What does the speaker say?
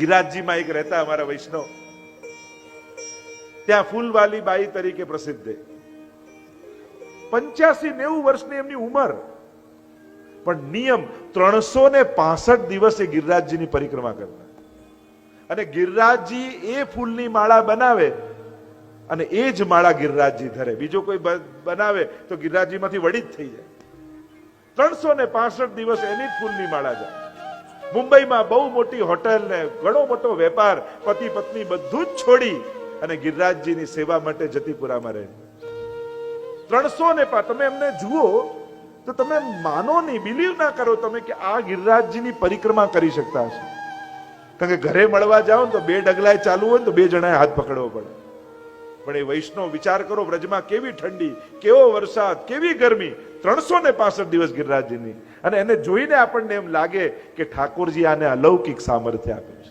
ગિરાજજીમાં એક રહેતા અમારા વૈષ્ણવ. ત્યાં ફૂલવાલી બાઈ તરીકે પ્રસિદ્ધ પંચ્યાસી નેવું વર્ષની એમની ઉંમર. પણ નિયમ ત્રણસો ને પાસઠ દિવસે ગિરિરાજજીની પરિક્રમા કરતા. અને ગિરિરાજજી એ ફૂલની માળા બનાવે અને એ જ માળા ગિરિરાજજી ધરે. બીજો કોઈ બનાવે તો ગિરિરાજજીમાંથી વડી જ થઈ જાય. ત્રણસો ને પાસઠ દિવસ એની જ ફૂલની માળા જાય. મુંબઈમાં બહુ મોટી હોટેલ ને ઘણો મોટો વેપાર પતિ પત્ની બધું જ છોડી અને ગિરિરાજજીની સેવા માટે જતીપુરામાં રહે. ત્રણસો ને તમે એમને જુઓ, તો તમે માનો નહીં બિલીવ ના કરો તમે કે આ ગિરિરાજજીની પરિક્રમા કરી શકતા હશો. કારણ કે ઘરે મળવા જાઓ તો બે ડગલાએ ચાલુ હોય તો બે જણાએ હાથ પકડવો પડે. પણ એ વૈષ્ણવ વિચાર કરો, વ્રજમાં કેવી ઠંડી, કેવો વરસાદ, કેવી ગરમી ત્રણસો ને પાસઠ દિવસ ગિરિરાજજીની. અને એને જોઈને આપણને એમ લાગે કે ઠાકોરજી આને અલૌકિક સામર્થ્ય આપ્યું છે.